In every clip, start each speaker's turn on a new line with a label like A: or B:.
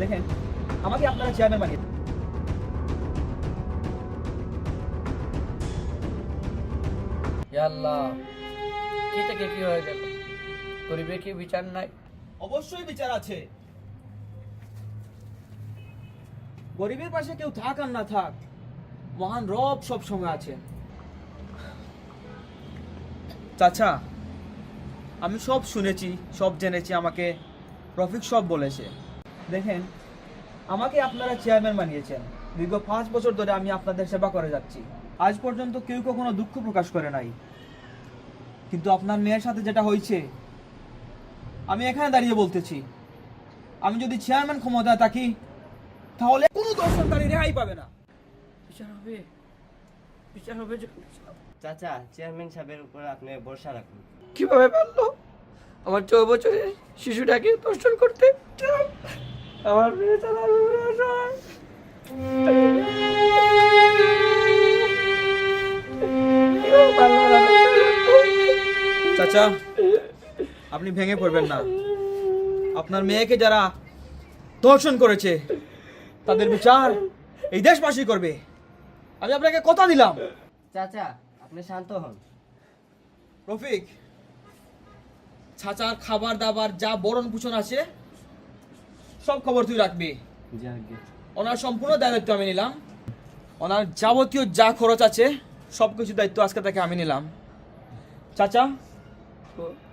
A: দেখেন আমাকে আপনারা চেয়ারম্যান বানিয়ে
B: আল্লাহ কি থেকে কি হয়ে গেল? গরিবের কি বিচার নাই?
A: অবশ্যই বিচার আছে। গরিবের পাশে কেউ থাক আর না থাক মহান রব সব সময় আছে চাচা আমি সব শুনেছি সব জেনেছি আমাকে রফিক সব বলেছে। দেখেন আমাকে আপনারা চেয়ারম্যান বানিয়েছেন। দীর্ঘ পাঁচ বছর ধরে আমি আপনাদের সেবা করে যাচ্ছি। আজ পর্যন্ত কেউ কখনো দুঃখ প্রকাশ করে নাই। কিন্তু আপনার মেয়ের সাথে যেটা হয়েছে আমি এখানে দাঁড়িয়ে বলতেছি। আমি যদি চেয়ারম্যান ক্ষমতায় থাকি তাহলে কোনো দর্শনকারী রেহাই পাবে না।
B: বিচার হবে। বিচার হবে
C: চাচা চেয়ারম্যান সাহেবের উপর আপনি ভরসা রাখুন।
B: কীভাবে পারল? আমার চৌ বছরের শিশুটাকে দর্শন করতে আমার।
A: চাচা আপনি ভেঙে পড়বেন না। আপনার মেয়েকে যারা ধর্ষণ করেছে তাদের বিচার এই দেশবাসী করবে। আমি আপনাকে কথা দিলাম।
C: চাচা আপনি শান্ত হন।
A: রফিক চাচার খাবার দাবার যা বরণ পোষণ আছে সব খবর তুই রাখবি। ওনার সম্পূর্ণ দায়িত্ব আমি নিলাম। ওনার যাবতীয় যা খরচ আছে সব কিছু দায়িত্ব আজকে তাকে আমি নিলাম। চাচা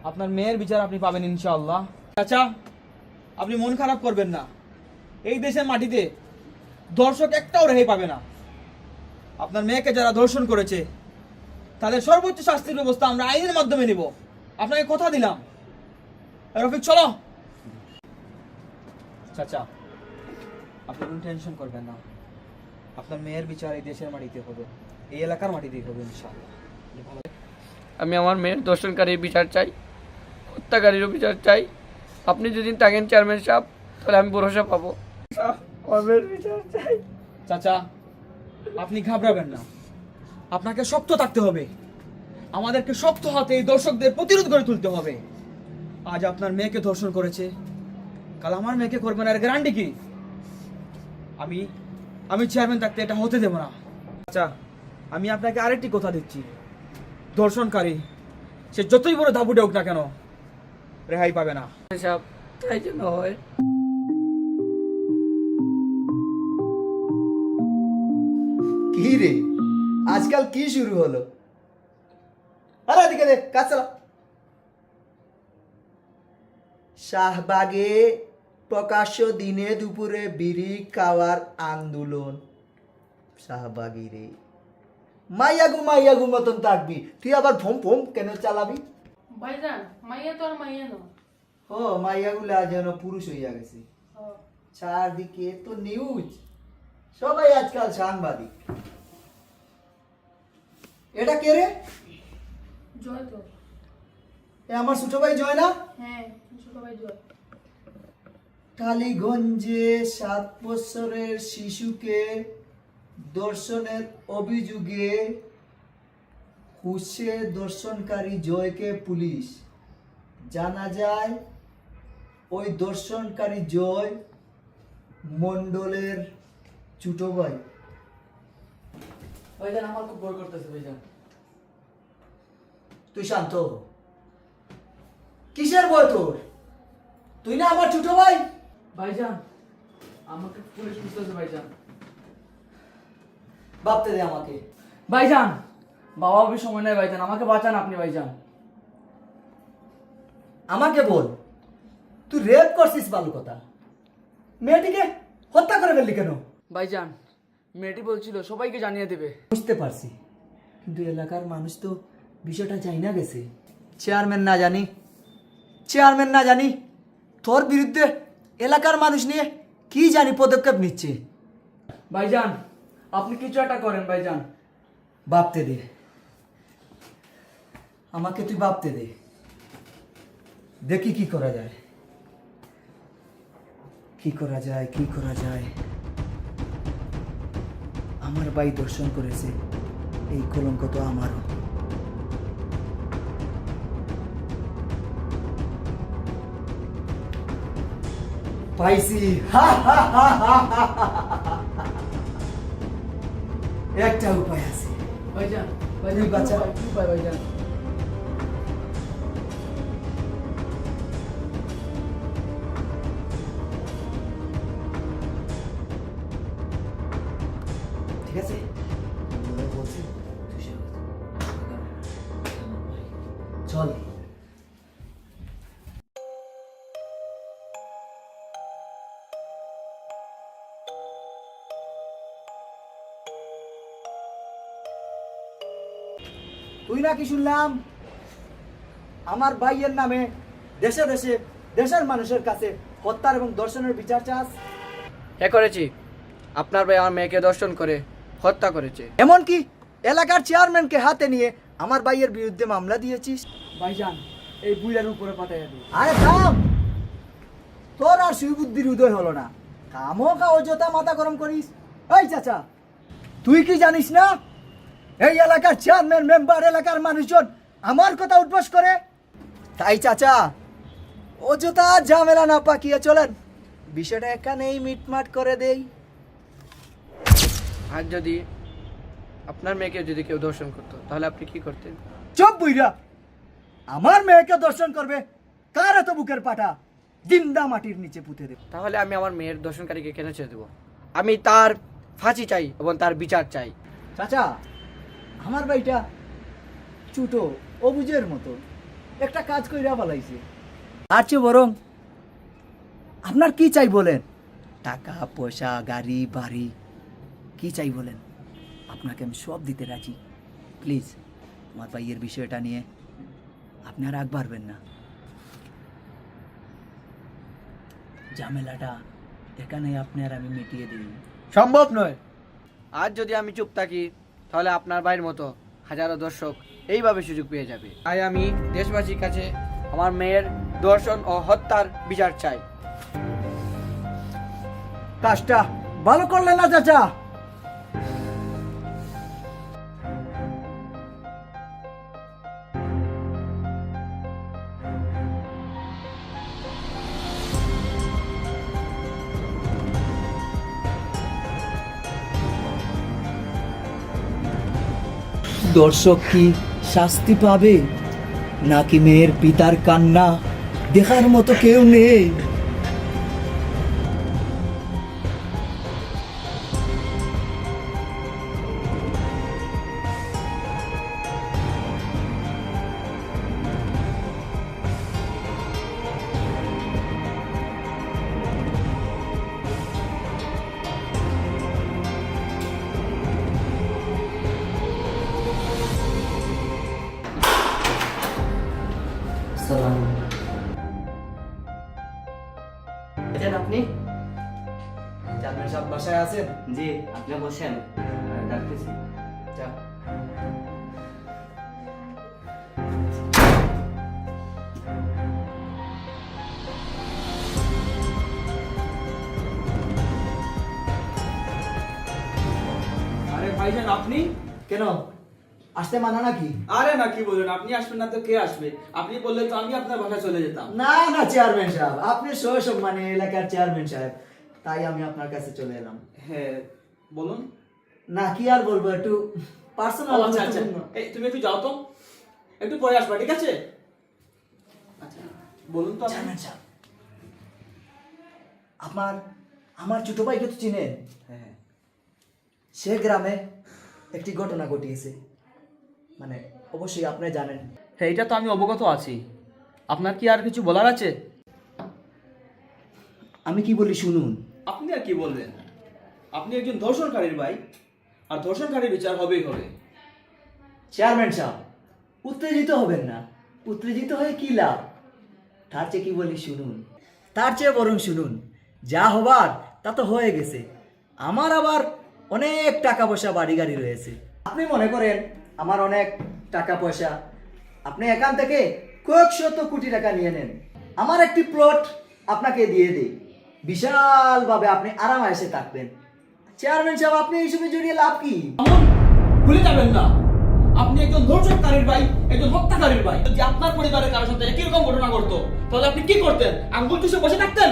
A: আপনার মেয়ের বিচার আপনি পাবেন ইনশাআল্লাহ। চাচা আপনি মন খারাপ করবেন না। এই দেশের মাটিতে দর্শক একটাও রেহাই পাবে না। আপনার মেয়েকে যারা ধর্ষণ করেছে তাদের সর্বোচ্চ শাস্তির ব্যবস্থা আমরা আইনের মাধ্যমে নিব। আপনাকে কথা দিলাম। রফিক চলো। চাচা আপনি কোনো টেনশন করবেন না। আপনার মেয়ের বিচার এই দেশের মাটিতে হবে এই এলাকার মাটিতেই হবে ইনশাআল্লাহ।
B: আমি আমার মেয়ের দর্শনকারীর বিচার চাই হত্যাকারীরও বিচার চাই। আপনি যদি থাকেন চেয়ারম্যান সাহেব তাহলে আমি ভরসা পাবো। আমার মেয়ের বিচার চাই।
A: চাচা আপনি ঘাবড়াবেন না। আপনাকে শক্ত থাকতে হবে। আমাদেরকে শক্ত হাতে এই দর্শকদের প্রতিরোধ করে তুলতে হবে। আজ আপনার মেয়েকে ধর্ষণ করেছে কাল আমার মেয়েকে করবেন আর গ্যারান্টি কি? আমি আমি চেয়ারম্যান থাকতে এটা হতে দেব না। আচ্ছা আমি আপনাকে আরেকটি কথা দিচ্ছি। ধর্ষণকারী সে যতই বড় ধাপুটে হোক না কেন রেহাই পাবে না।
B: তাই যেন হয়।
D: কি রে? আজকাল কি শুরু হলো? আরে এদিকে দে কাজ চালা। শাহবাগে প্রকাশ্য দিনে দুপুরে বিড়ি খাওয়ার আন্দোলন। শাহবাগি রে মাইয়াগু মাইয়াগু মতন থাকবি। তুই আবার ফোম ফোম কেন চালাবি?
E: ভাইজান মাইয়া তো আর মাইয়া ন
D: ও মাইয়াগুলা যেন পুরুষ হইয়া গেছে। চারদিকে তো নিউজ সবাই আজকাল সাংবাদিক। এটা কে রে?
E: জয় তো।
D: এ আমার ছোট ভাই জয় না?
E: হ্যাঁ ছোট ভাই জয়।
D: টালিগঞ্জে সাত বছরের শিশুকে দর্শনের অভিযোগে হুসে দর্শনকারী জয়কে পুলিশ। জানা যায় ওই দর্শনকারী জয় মণ্ডলের ছোট ভাই।
B: ভাইজান আমার খুব ভয় করতেছে ভাইজান।
D: তুই শান্ত কিসের ভয় তোর? তুই না আমার ছোট ভাই?
B: ভাইজান আমাকে পুলিশ খুঁজতেছে ভাইজান।
D: ভাবতে দে আমাকে।
B: ভাইজান বাবা অফিস সময় নেই ভাইজান আমাকে বাঁচান আপনি ভাইজান।
D: আমাকে বল তুই রেপ করছিস ভালো কথা। মেয়েটিকে হত্যা করে ফেললি কেন?
B: ভাইজান মেয়েটি বলছিল সবাইকে জানিয়ে দেবে।
D: বুঝতে পারছি কিন্তু এলাকার মানুষ তো বিষয়টা চাই না গেছে। চেয়ারম্যান না জানি চেয়ারম্যান না জানি তোর বিরুদ্ধে এলাকার মানুষ নিয়ে কি জানি পদক্ষেপ নিচ্ছে।
B: ভাইজান আপনি কিছু একটা করেন ভাইজান।
D: ভাবতে দে। আমাকে তুই ভাবতে দে। দেখি কি করা যায়। কি করা যায় কি করা যায়। আমার ভাই দর্শন করেছে। এই কলঙ্ক তো আমারও। পাইছি একটা উপায় আছে
B: ভাইজান
D: ভাইজান, বাচ্চা
B: কি উপায় ভাইজান
D: তুই নাকি শুনলাম? আমার ভাইয়ের নামে দেশে দেশে দেশের মানুষের কাছে হত্যার এবং দর্শনের বিচার চাস?
B: এ করেছি। আপনার ভাই আমার মেয়েকে দর্শন করে হত্যা করেছে।
D: এমনকি এলাকার চেয়ারম্যানকে হাতে নিয়ে আমার ভাইয়ের বিরুদ্ধে মামলা দিয়েছিস?
B: ভাইজান এই বুইরার উপরে পাঠাইয়া দিই
D: আরে থাম! তোর আর সুবুদ্ধির উদয় হলো না। কামো কা অযথা মাথা গরম করিস। এই চাচা তুই কি জানিস না? এই এলাকার চেয়ারম্যান মেম্বার এলাকার মানুষজন আমার কথা উদ্বাস করে। তাই চাচা অযথা ঝামেলা না পাকিয়ে চলেন। বিষয়টা এখানেই মিটমাট করে দেই।
B: আর যদি আপনার মেয়েকে যদি কেউ দর্শন করতো তাহলে আপনি কি করতেন?
D: চুপ বুইরা আমার মেয়েকে দর্শন করবে কার এত বুকের পাটা? জিন্দা মাটির নিচে পুঁতে দেব।
B: তাহলে আমি আমার মেয়ের দর্শনকারীকে কেন ছেড়ে দেবো। আমি তার ফাঁসি চাই এবং তার বিচার চাই।
D: চাচা আমার ভাইটা ছুটো অবুজের মতো। একটা কাজ কইরা বলাইছে আর চেয়ে বরং আপনার কি চাই বলেন? টাকা, পয়সা, গাড়ি, বাড়ি, কি চাই বলেন? আপনাকে আমি সব দিতে রাজি। প্লিজ আমার ভাইয়ের বিষয়টা নিয়ে আপনি আর আগ বাড়বেন না। ঝামেলাটা এখানে আপনি আর আমি মিটিয়ে দিই।
B: সম্ভব নয়। আজ যদি আমি চুপ থাকি তাহলে আপনার ভাইয়ের মতো হাজারো দর্শক এইভাবে সুযোগ পেয়ে যাবে। তাই আমি দেশবাসীর কাছে আমার মেয়ের দর্শন ও হত্যার বিচার চাই।
D: কাজটা ভালো করলেন না, চাচা। দর্শক কি শাস্তি পাবে? নাকি মেয়ের পিতার কান্না দেখার মতো কেউ নেই?
C: আছেন? জি আপনি বসেন। ডাকতেছি।
D: যা
A: আরে ভাইজান আপনি?
D: কেন? আসতে মানা নাকি?
A: আরে না কি বলবেন আপনি আসবেন না তো কে আসবে? আপনি বললে তো আমি আপনার বাসায় চলে যেতাম।
D: না না চেয়ারম্যান সাহেব। আপনি সসম্মানে এলাকার চেয়ারম্যান সাহেব। তাই আমি আপনার কাছে চলে এলাম।
A: হ্যাঁ বলুন।
D: না কি আর বলব একটু পার্সোনাল
A: আচ্ছা আচ্ছা। এই তুমি একটু যাও তো। একটু পরে আসবা ঠিক আছে? আচ্ছা বলুন তো আপনি।
D: চেয়ারম্যান আমার আমার ছোট ভাইকে তো চিনেন
A: হ্যাঁ।
D: সে গ্রামে একটি ঘটনা ঘটিয়েছে। মানে অবশ্যই আপনি জানেন।
A: হ্যাঁ এটা তো আমি অবগত আছি। আপনার কি আর কিছু বলার আছে?
D: আমি কি বলি শুনুন
A: আপনি আর কি বলবেন আপনি একজন ধর্ষণকারীর ভাই, আর ধর্ষণকারীর বিচার হবেই হবে।
D: চেয়ারম্যান সাহেব, উত্তেজিত হবেন না। উত্তেজিত হয়ে কি লাভ? তার চেয়ে কি বলি শুনুন। তার চেয়ে বরং শুনুন, যা হবার তা তো হয়ে গেছে। আমার আবার অনেক টাকা পয়সা বাড়ি গাড়ি রয়েছে। আপনি মনে করেন আমার অনেক টাকা পয়সা আপনি এখান থেকে কয়েক শত কোটি টাকা নিয়ে নেন। আমার একটি প্লট আপনাকে দিয়ে দিই। বিশালভাবে আপনি আরামায়েসে থাকবেন। চেয়ারম্যান সাহেব আপনি এই এইসবে জড়িয়ে লাভ কি?
A: ভুলে যাবেন না। আপনি একজন ধর্ষণকারীর ভাই একজন হত্যাকারীর ভাই। যদি আপনার পরিবারের কারোর সাথে একই রকম ঘটনা ঘটতো তাহলে আপনি কি করতেন? আঙ্গুল চুষে বসে থাকতেন?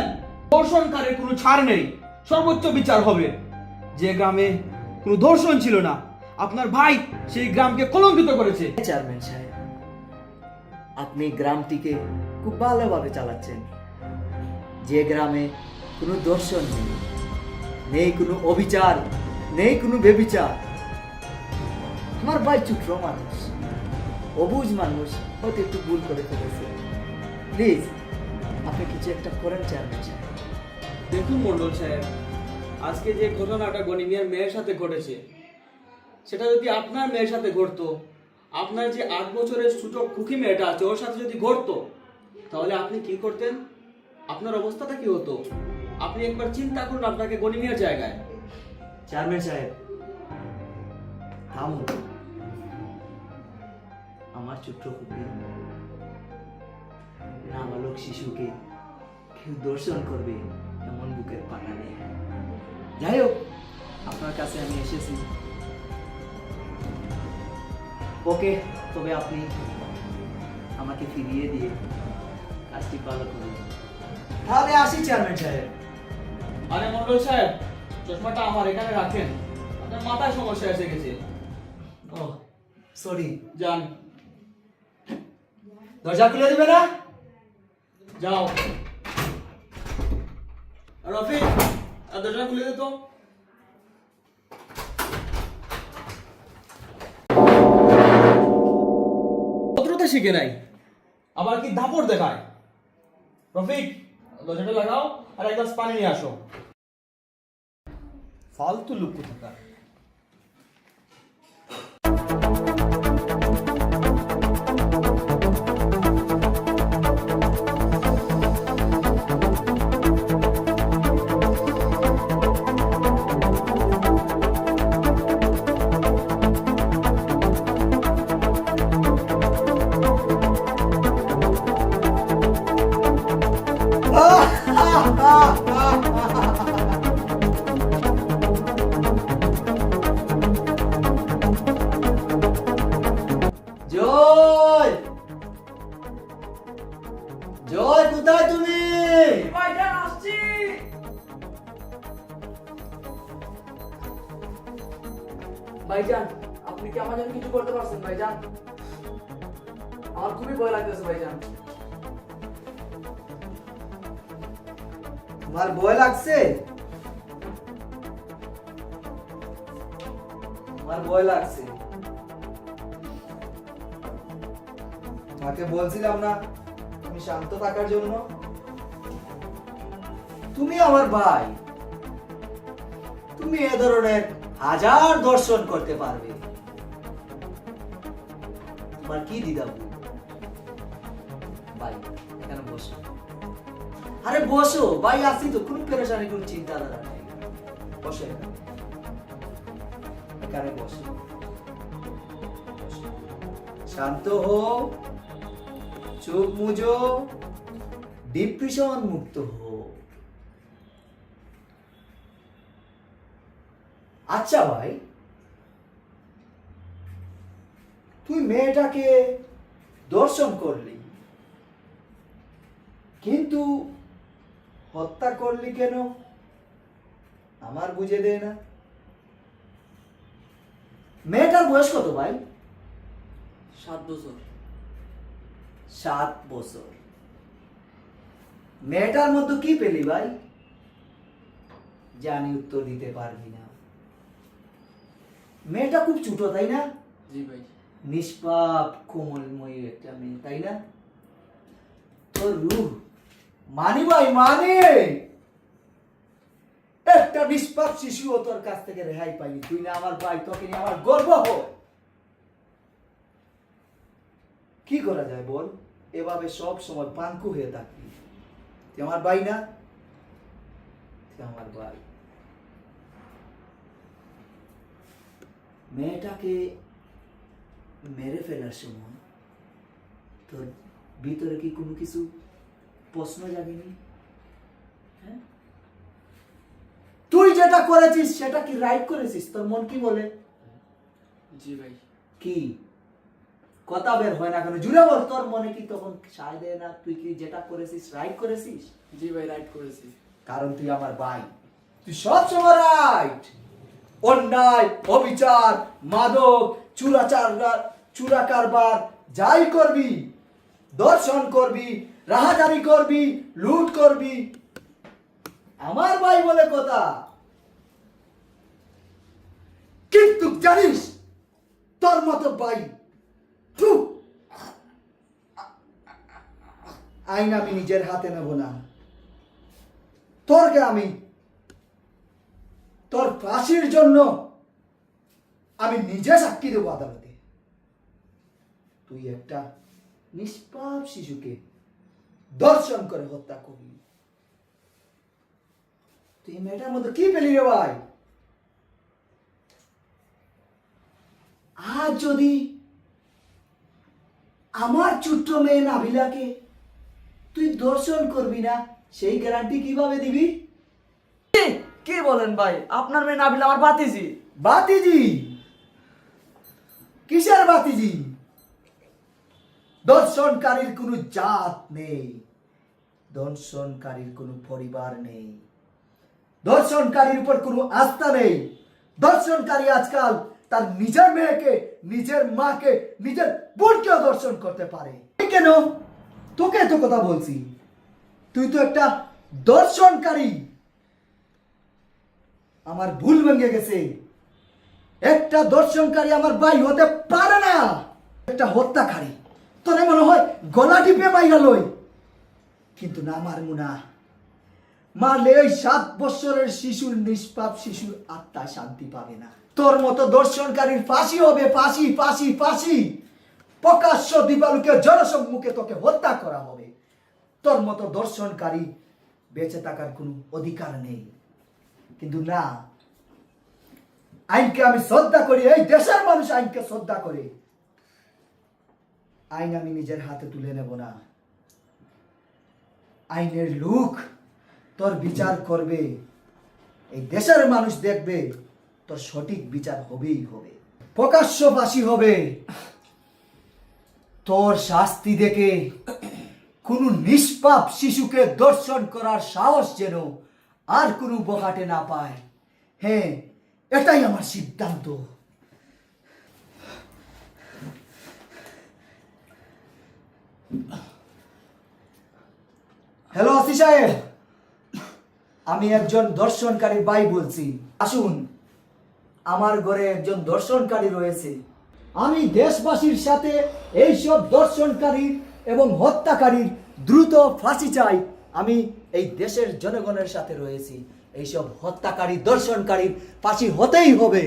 A: ধর্ষণকারীর কোনো ছাড় নেই। সর্বোচ্চ বিচার হবে। যে গ্রামে কোনো ধর্ষণ ছিল না আপনার ভাই সেই গ্রামকে কলঙ্কিত করেছে।
D: চেয়ারম্যান সাহেব আপনি গ্রামটিকে খুব ভালোভাবে চালাচ্ছেন। যে গ্রামে কোনো দর্শন নেই। নেই কোনো অবিচার, নেই কোনো বেবিচার। আমার ভাই ছোট্ট মানুষ, অবুজ মানুষ, হয়তো একটু ভুল করে ফেলেছে। প্লিজ, আপনি কিছু একটা করেন, চেয়ারম্যান
A: দেখুন মন্ডল সাহেব, আজকে যে ঘটনাটা গনিমিয়ার মেয়ের সাথে ঘটেছে, সেটা যদি আপনার মেয়ের সাথে ঘটতো, আপনার যে আট বছরের সূচক খুকি মেয়েটা আছে, ওর সাথে যদি ঘটতো, তাহলে আপনি কি করতেন? আপনার অবস্থাটা কি হতো? আপনি একবার চিন্তা করুন আপনাকে গনিমিয়ার জায়গায়।
D: চেয়ারম্যান সাহেব, থামুন। আমার ছোট্ট কুকুর নাবালক শিশুকে কেউ দর্শন করবে এমন বুকের পাটা নেই। যাই হোক, আপনার কাছে আমি এসেছি। ওকে, তবে আপনি আমাকে ফিরিয়ে দিয়ে কাজটি ভালো করুন। তাহলে আসি, চেয়ারম্যান সাহেব।
A: আরে মন্ডল সাহেব চশমাটা আমার এখানে রাখেন। আপনার মাথায় সমস্যা এসে গেছে।
D: ও সরি
A: যান।
D: দরজা খুলে দিবে না?
A: যাও। আর দরজা খুলে দে তো। ভদ্রতা শিখে নাই। আবার কি দাপড় দেখায়? রফিক দরজাটা লাগাও আর এক গ্লাস পানি নিয়ে আসো। फालतू लुक होता
D: জয় কোথায় তুমি?
B: ভাইজান আপনি কি আমার জন্য কিছু করতে পারছেন ভাইজান? আমার খুবই ভয় লাগতেছে ভাইজান।
D: তোমার ভয় লাগছে? তোমার ভয় লাগছে। তোমাকে বলছিলাম না শান্ত থাকার জন্য। তুমি আমার ভাই। তুমি এ ধরনের হাজার দর্শন করতে পারবে। তোমার কি দিদা ভাই, এখানে বসো। আরে বসো, ভাই, আসি তো, কোনো পেরেশানি, কোনো চিন্তাধারা নেই। বসো এখানে। এখানে বসো। শান্ত হো চোখ মুজো ডিপ্রেশন মুক্ত হো আচ্ছা ভাই, তুই মেয়েটাকে দর্শন করলি, কিন্তু হত্যা করলি কেন? আমার বুঝে দে না। মেয়েটার বয়স কত ভাই?
B: সাত বছর।
D: সাত বছর। মেয়েটার মধ্যে কি পেলি ভাই? জানি উত্তর দিতে পারবি না। মেয়েটা খুব ছোট তাই না?
B: জি ভাই।
D: নিষ্পাপ কোমলময়ী একটা মেয়ে তাই না? তোর রুহ মানি ভাই মানে! একটা নিষ্পাপ শিশু ও তোর কাছ থেকে রেহাই পাইনি। তুই না আমার ভাই তোকে নিয়ে আমার গর্ব হয়। কি করা যায় বল? এভাবে সব সময় পাঙ্কু হয়ে তুই আমার ভাই না? তুই আমার ভাই। মেয়েটাকে মেরে ফেলার সময় তোর ভিতরে কি কোনো কিছু প্রশ্ন জাগেনি? হ্যাঁ? তুই যেটা করেছিস সেটা কি রাইট করেছিস? তোর মন কি বলে?
B: জি ভাই।
D: কি? কথা বের হয় না কেন? জুড়ে বল তোর মনে কি তখন সায় দেয় না? তুই কি যেটা করেছিস রাইট করেছিস?
B: জি ভাই রাইট করেছি।
D: কারণ তুই আমার ভাই। তুই সব সময় রাইট অন্যায় অবিচার মাদক চুরাচার চুরা কারবার যাই করবি দর্শন করবি রাহাজারি করবি লুট করবি। আমার ভাই বলে কথা। কিন্তু জানিস তোর মতো ভাই আইন আমি নিজের হাতে নেব না। তোরকে আমি, তোর ফাঁসির জন্য আমি নিজে সাক্ষী দেবো আদালতে। তুই একটা নিষ্পাপ শিশুকে দর্শন করে হত্যা করলি। তুই মেয়েটার মধ্যে কি পেলি রে ভাই? আজ যদি আমার ছোট্ট মেয়ে নাবিলাকে তুই দর্শন করবি না সেই গ্যারান্টি কীভাবে দিবি?
B: কি? বলেন ভাই? আপনার মেয়ে নাবিল আমার বাতিজি।
D: বাতিজি? কিসের বাতিজি? দর্শনকারীর কোনো জাত নেই দর্শনকারীর কোনো পরিবার নেই দর্শনকারীর উপর কোনো আস্থা নেই। দর্শনকারী আজকাল তার নিজের মেয়েকে নিজের মাকে নিজের বোনকেও দর্শন করতে পারে। কেন? তোকে তো কথা বলছি। তুই তো একটা দর্শনকারী। আমার ভুল ভেঙে গেছে। একটা দর্শনকারী আমার ভাই হতে পারে না। একটা হত্যাকারী। তোরে মনে হয় গলা টিপে বাইরা লই। কিন্তু না, মারমু না। মারলে ওই সাত বছরের শিশুর, নিষ্পাপ শিশুর আত্মা শান্তি পাবে না। তোর মতো দর্শনকারীর ফাঁসি হবে, ফাঁসি ফাঁসি ফাঁসি। প্রকাশ্য দিবালুকে জনসম্মুখে তোকে হত্যা করা হবে। তোর মতো দর্শনকারী বেঁচে থাকার কোনো অধিকার নেই। কিন্তু না, আইনকে আমি শ্রদ্ধা করি, এই দেশের মানুষ আইনকে শ্রদ্ধা করে। আইন আমি নিজের হাতে তুলে নেব না। আইনের লোক তোর বিচার করবে, এই দেশের মানুষ দেখবে, তোর সঠিক বিচার হবেই হবে। প্রকাশ্য ফাঁসি হবে। তোর শাস্তি দেখে কোনো নিষ্পাপ শিশুকে দর্শন করার সাহস যেন আর কোনো বহাটে না পায়। হ্যাঁ এটাই আমার সিদ্ধান্ত। হ্যালো আসি সাহেব। আমি একজন দর্শনকারী ভাই বলছি। আসুন, আমার ঘরে একজন দর্শনকারী রয়েছে। আমি দেশবাসীর সাথে এইসব দর্শনকারী এবং হত্যাকারীর দ্রুত ফাঁসি চাই। আমি এই দেশের জনগণের সাথে রয়েছি। এইসব হত্যাকারী, দর্শনকারীর ফাঁসি হতেই হবে।